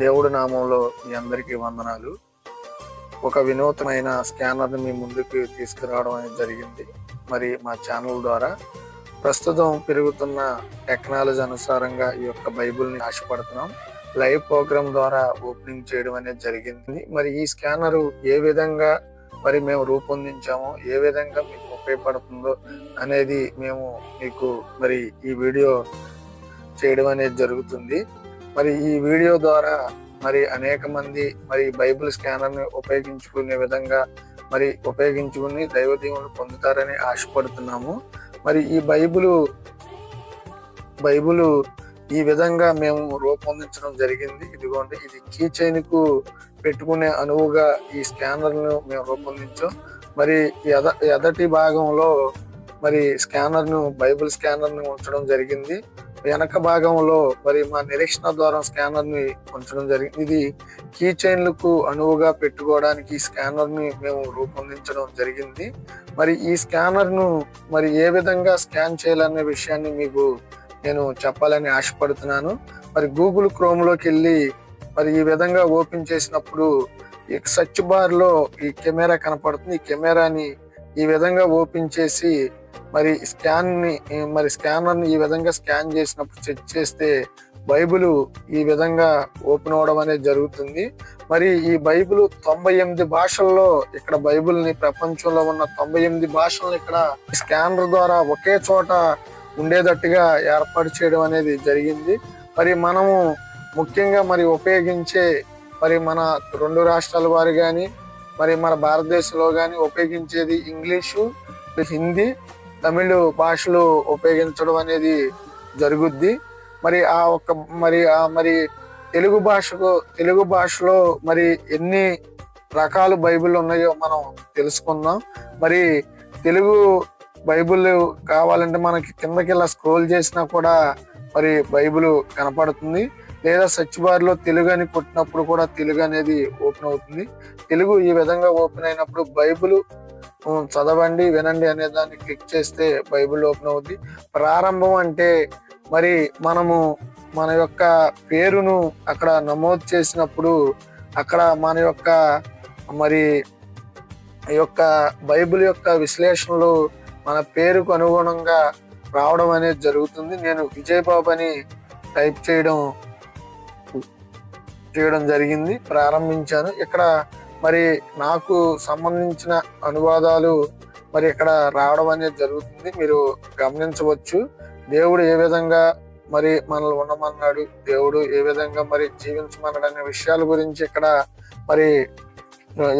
దేవుడి నామంలో మీ అందరికీ వందనాలు. ఒక వినూతనమైన స్కానర్ని మీ ముందుకు తీసుకురావడం అనేది జరిగింది. మరి మా ఛానల్ ద్వారా ప్రస్తుతం పెరుగుతున్న టెక్నాలజీ అనుసారంగా ఈ యొక్క బైబిల్ని ఆశపడుతున్నాం. లైవ్ ప్రోగ్రామ్ ద్వారా ఓపెనింగ్ చేయడం అనేది జరిగింది. మరి ఈ స్కానర్ ఏ విధంగా మరి మేము రూపొందించామో ఏ విధంగా మీకు ఉపయోగపడుతుందో అనేది మేము మీకు మరి ఈ వీడియో చేయడం అనేది జరుగుతుంది. మరి ఈ వీడియో ద్వారా మరి అనేక మంది మరి బైబిల్ స్కానర్ని ఉపయోగించుకునే విధంగా మరి ఉపయోగించుకుని దైవ దీవులు పొందుతారని ఆశపడుతున్నాము. మరి ఈ బైబిల్ బైబిల్ ఈ విధంగా మేము రూపొందించడం జరిగింది. ఇదిగోండి ఇది కీ చైన్కు పెట్టుకునే అనువుగా ఈ స్కానర్ను మేము రూపొందించాం. మరి ఎద ఎదటి భాగంలో మరి స్కానర్ను బైబిల్ స్కానర్ను ఉంచడం జరిగింది. వెనక భాగంలో మరి మా నిరీక్షణ ద్వారా స్కానర్ని ఉంచడం జరిగింది ఇది కీ చైన్లకు అనువుగా పెట్టుకోవడానికి ఈ స్కానర్ని మేము రూపొందించడం జరిగింది. మరి ఈ స్కానర్ను మరి ఏ విధంగా స్కాన్ చేయాలనే విషయాన్ని మీకు నేను చెప్పాలని ఆశపడుతున్నాను. మరి గూగుల్ క్రోమ్లోకి వెళ్ళి మరి ఈ విధంగా ఓపెన్ చేసినప్పుడు ఈ సచ్ బార్లో ఈ కెమెరా కనపడుతుంది. ఈ కెమెరాని ఈ విధంగా ఓపెన్ చేసి మరి స్కాన్ని మరి స్కానర్ని ఈ విధంగా స్కాన్ చేసినప్పుడు చెక్ చేస్తే బైబిల్ ఈ విధంగా ఓపెన్ అవడం అనేది జరుగుతుంది. మరి ఈ బైబిల్ తొంభై ఎనిమిది భాషల్లో ఇక్కడ బైబిల్ని ప్రపంచంలో ఉన్న తొంభై ఎనిమిది భాషలను ఇక్కడ స్కానర్ ద్వారా ఒకే చోట ఉండేటట్టుగా ఏర్పాటు చేయడం అనేది జరిగింది. మరి మనము ముఖ్యంగా మరి ఉపయోగించే మరి మన రెండు రాష్ట్రాల వారు కానీ మరి మన భారతదేశంలో కానీ ఉపయోగించేది ఇంగ్లీషు హిందీ. తమిళ భాషలు ఉపయోగించడం అనేది జరుగుద్ది. మరి ఆ ఒక్క మరి ఆ మరి తెలుగు భాషకు తెలుగు భాషలో మరి ఎన్ని రకాల బైబిల్ ఉన్నాయో మనం తెలుసుకుందాం. మరి తెలుగు బైబిల్ కావాలంటే మనకి కిందకి ఇలా స్క్రోల్ చేసినా కూడా మరి బైబిల్ కనపడుతుంది. లేదా సర్చ్ బార్ తెలుగు అని కొట్టినప్పుడు కూడా తెలుగు అనేది ఓపెన్ అవుతుంది. తెలుగు ఈ విధంగా ఓపెన్ అయినప్పుడు బైబిల్ చదవండి వినండి అనే దాన్ని క్లిక్ చేస్తే బైబిల్ ఓపెన్ అవుద్ది. ప్రారంభం అంటే మరి మనము మన యొక్క పేరును అక్కడ నమోదు చేసినప్పుడు అక్కడ మన యొక్క మరి యొక్క బైబిల్ యొక్క విశ్లేషణలు మన పేరుకు అనుగుణంగా రావడం అనేది జరుగుతుంది. నేను విజయబాబు అని టైప్ చేయడం చేయడం జరిగింది ప్రారంభించాను. ఇక్కడ మరి నాకు సంబంధించిన అనువాదాలు మరి ఇక్కడ రావడం అనేది జరుగుతుంది. మీరు గమనించవచ్చు. దేవుడు ఏ విధంగా మరి మనల్ని ఉండమన్నాడు? దేవుడు ఏ విధంగా మరి జీవించమన్నాడు అనే విషయాల గురించి ఇక్కడ మరి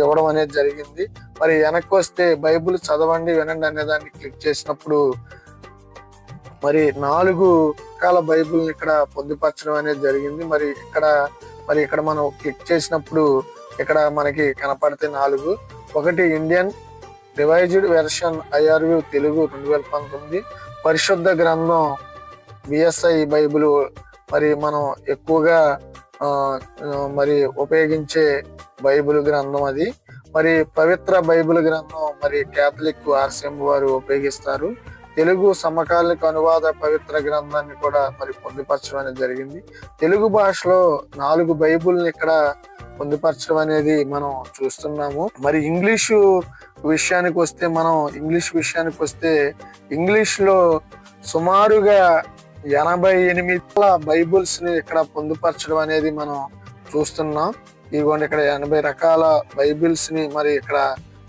ఇవ్వడం అనేది జరిగింది. మరి వెనక్కి వస్తే బైబిల్ చదవండి వినండి అనే దాన్ని క్లిక్ చేసినప్పుడు మరి నాలుగు రకాల బైబుల్ని ఇక్కడ పొందుపరచడం అనేది జరిగింది. మరి ఇక్కడ మరి ఇక్కడ మనం క్లిక్ చేసినప్పుడు ఇక్కడ మనకి కనపడితే నాలుగు. ఒకటి Indian revised version IRV Telugu రెండు వేల పంతొమ్మిది. పరిశుద్ధ గ్రంథం బిఎస్ఐ బైబిల్. మరి మనం ఎక్కువగా ఆ, మరి ఉపయోగించే బైబిల్ గ్రంథం అది. మరి పవిత్ర బైబిల్ గ్రంథం మరి క్యాథలిక్ ఆర్సిఎం వారు ఉపయోగిస్తారు. తెలుగు సమకాలిక అనువాద పవిత్ర గ్రంథాన్ని కూడా మరి పొందుపరచడం అనేది జరిగింది. తెలుగు భాషలో నాలుగు బైబుల్ని ఇక్కడ పొందుపరచడం అనేది మనం చూస్తున్నాము. మరి ఇంగ్లీషు విషయానికి వస్తే మనం ఇంగ్లీష్ విషయానికి వస్తే ఇంగ్లీష్లో సుమారుగా ఎనభై ఎనిమిది బైబుల్స్ని ఇక్కడ పొందుపరచడం అనేది మనం చూస్తున్నాం. ఇదిగోండి ఇక్కడ ఎనభై రకాల బైబిల్స్ని మరి ఇక్కడ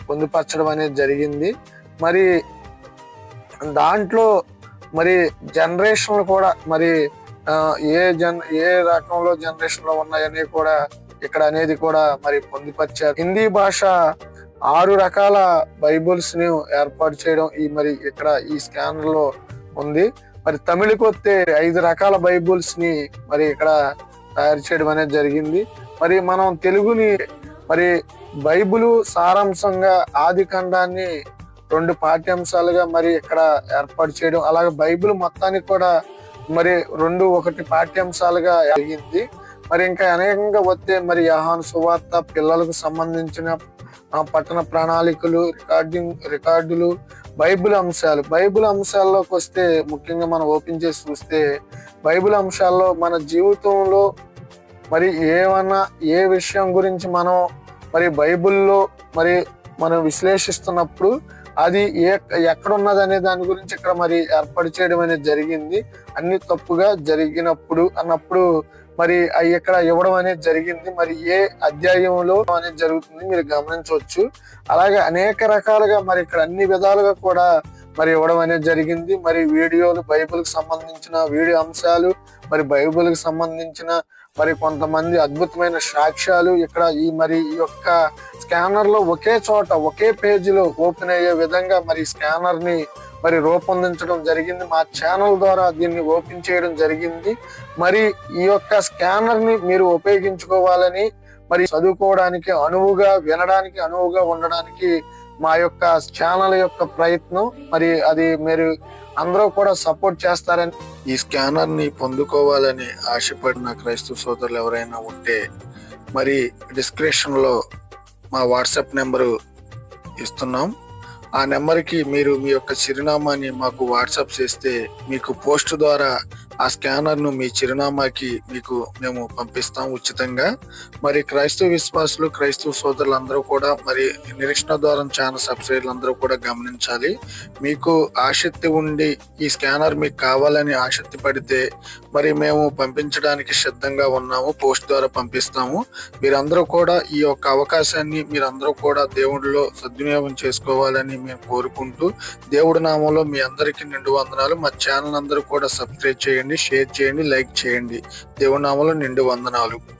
పొందుపరచడం అనేది జరిగింది. మరి దాంట్లో మరి జనరేషన్లు కూడా మరి ఏ జన్ ఏ రకంలో జనరేషన్లో ఉన్నాయని కూడా ఇక్కడ అనేది కూడా మరి పొందుపరిచారు. హిందీ భాష ఆరు రకాల బైబుల్స్ని ఏర్పాటు చేయడం ఈ మరి ఇక్కడ ఈ స్కానర్లో ఉంది. మరి తమిళకి వస్తే ఐదు రకాల బైబుల్స్ని మరి ఇక్కడ తయారు చేయడం అనేది జరిగింది. మరి మనం తెలుగుని మరి బైబుల్ సారాంశంగా ఆది ఖండాన్ని రెండు పాఠ్యాంశాలుగా మరి ఇక్కడ ఏర్పాటు చేయడం అలాగే బైబిల్ మొత్తానికి కూడా మరి రెండు ఒకటి పాఠ్యాంశాలుగా జరిగింది. మరి ఇంకా అనేకంగా వస్తే మరి యహాన్ సువార్త పిల్లలకు సంబంధించిన పట్టణ ప్రణాళికలు రికార్డింగ్ రికార్డులు బైబిల్ అంశాలు. బైబిల్ అంశాల్లోకి వస్తే ముఖ్యంగా మనం ఓపెన్ చేసి చూస్తే బైబిల్ అంశాల్లో మన జీవితంలో మరి ఏమన్నా ఏ విషయం గురించి మనం మరి బైబిల్లో మరి మనం విశ్లేషిస్తున్నప్పుడు అది ఏ ఎక్కడున్నదనే అనే దాని గురించి ఇక్కడ మరి ఏర్పాటు చేయడం అనేది జరిగింది. అన్ని తప్పుగా జరిగినప్పుడు అన్నప్పుడు మరి అవి ఇక్కడ ఇవ్వడం అనేది జరిగింది. మరి ఏ అధ్యాయంలో అనేది జరుగుతుంది మీరు గమనించవచ్చు. అలాగే అనేక రకాలుగా మరి ఇక్కడ అన్ని విధాలుగా కూడా మరి ఇవ్వడం అనేది జరిగింది. మరి వీడియోలు బైబిల్కి సంబంధించిన వీడియో అంశాలు మరి బైబిల్కి సంబంధించిన మరి కొంతమంది అద్భుతమైన సాక్ష్యాలు ఇక్కడ ఈ మరి ఈ యొక్క స్కానర్లో ఒకే చోట ఒకే పేజీలో ఓపెన్ అయ్యే విధంగా మరి స్కానర్ని మరి రూపొందించడం జరిగింది. మా ఛానల్ ద్వారా దీన్ని ఓపెన్ చేయడం జరిగింది. మరి ఈ యొక్క స్కానర్ని మీరు ఉపయోగించుకోవాలని మరి చదువుకోవడానికి అనువుగా వినడానికి అనువుగా ఉండడానికి మా యొక్క ఛానల్ యొక్క ప్రయత్నం. మరి అది మీరు అందరూ కూడా సపోర్ట్ చేస్తారని ఈ స్కానర్ని పొందుకోవాలని ఆశపడిన క్రైస్తవ సోదరులు ఎవరైనా ఉంటే మరి డిస్క్రిప్షన్లో మా వాట్సాప్ నెంబరు ఇస్తున్నాం. ఆ నెంబర్కి మీరు మీ యొక్క చిరునామాని మాకు వాట్సాప్ చేస్తే మీకు పోస్ట్ ద్వారా ఆ స్కానర్ను మీ చిరునామాకి మీకు మేము పంపిస్తాం ఉచితంగా. మరి క్రైస్తవ విశ్వాసులు క్రైస్తవ సోదరులందరూ కూడా మరి నిరీక్షణ ద్వారా ఛానల్ సబ్స్క్రైబర్లు అందరూ కూడా గమనించాలి. మీకు ఆసక్తి ఉండి ఈ స్కానర్ మీకు కావాలని ఆసక్తి పడితే మరి మేము పంపించడానికి సిద్ధంగా ఉన్నాము పోస్ట్ ద్వారా పంపిస్తాము. మీరందరూ కూడా ఈ యొక్క అవకాశాన్ని మీరందరూ కూడా దేవుడిలో సద్వినియోగం చేసుకోవాలని మేము కోరుకుంటూ దేవుడి నామంలో మీ అందరికీ నిండు వందనాలు. మా ఛానల్ అందరూ కూడా సబ్స్క్రైబ్ చేయండి షేర్ చేయండి లైక్ చేయండి. దేవుడి నామంలో నిండు వందనాలు.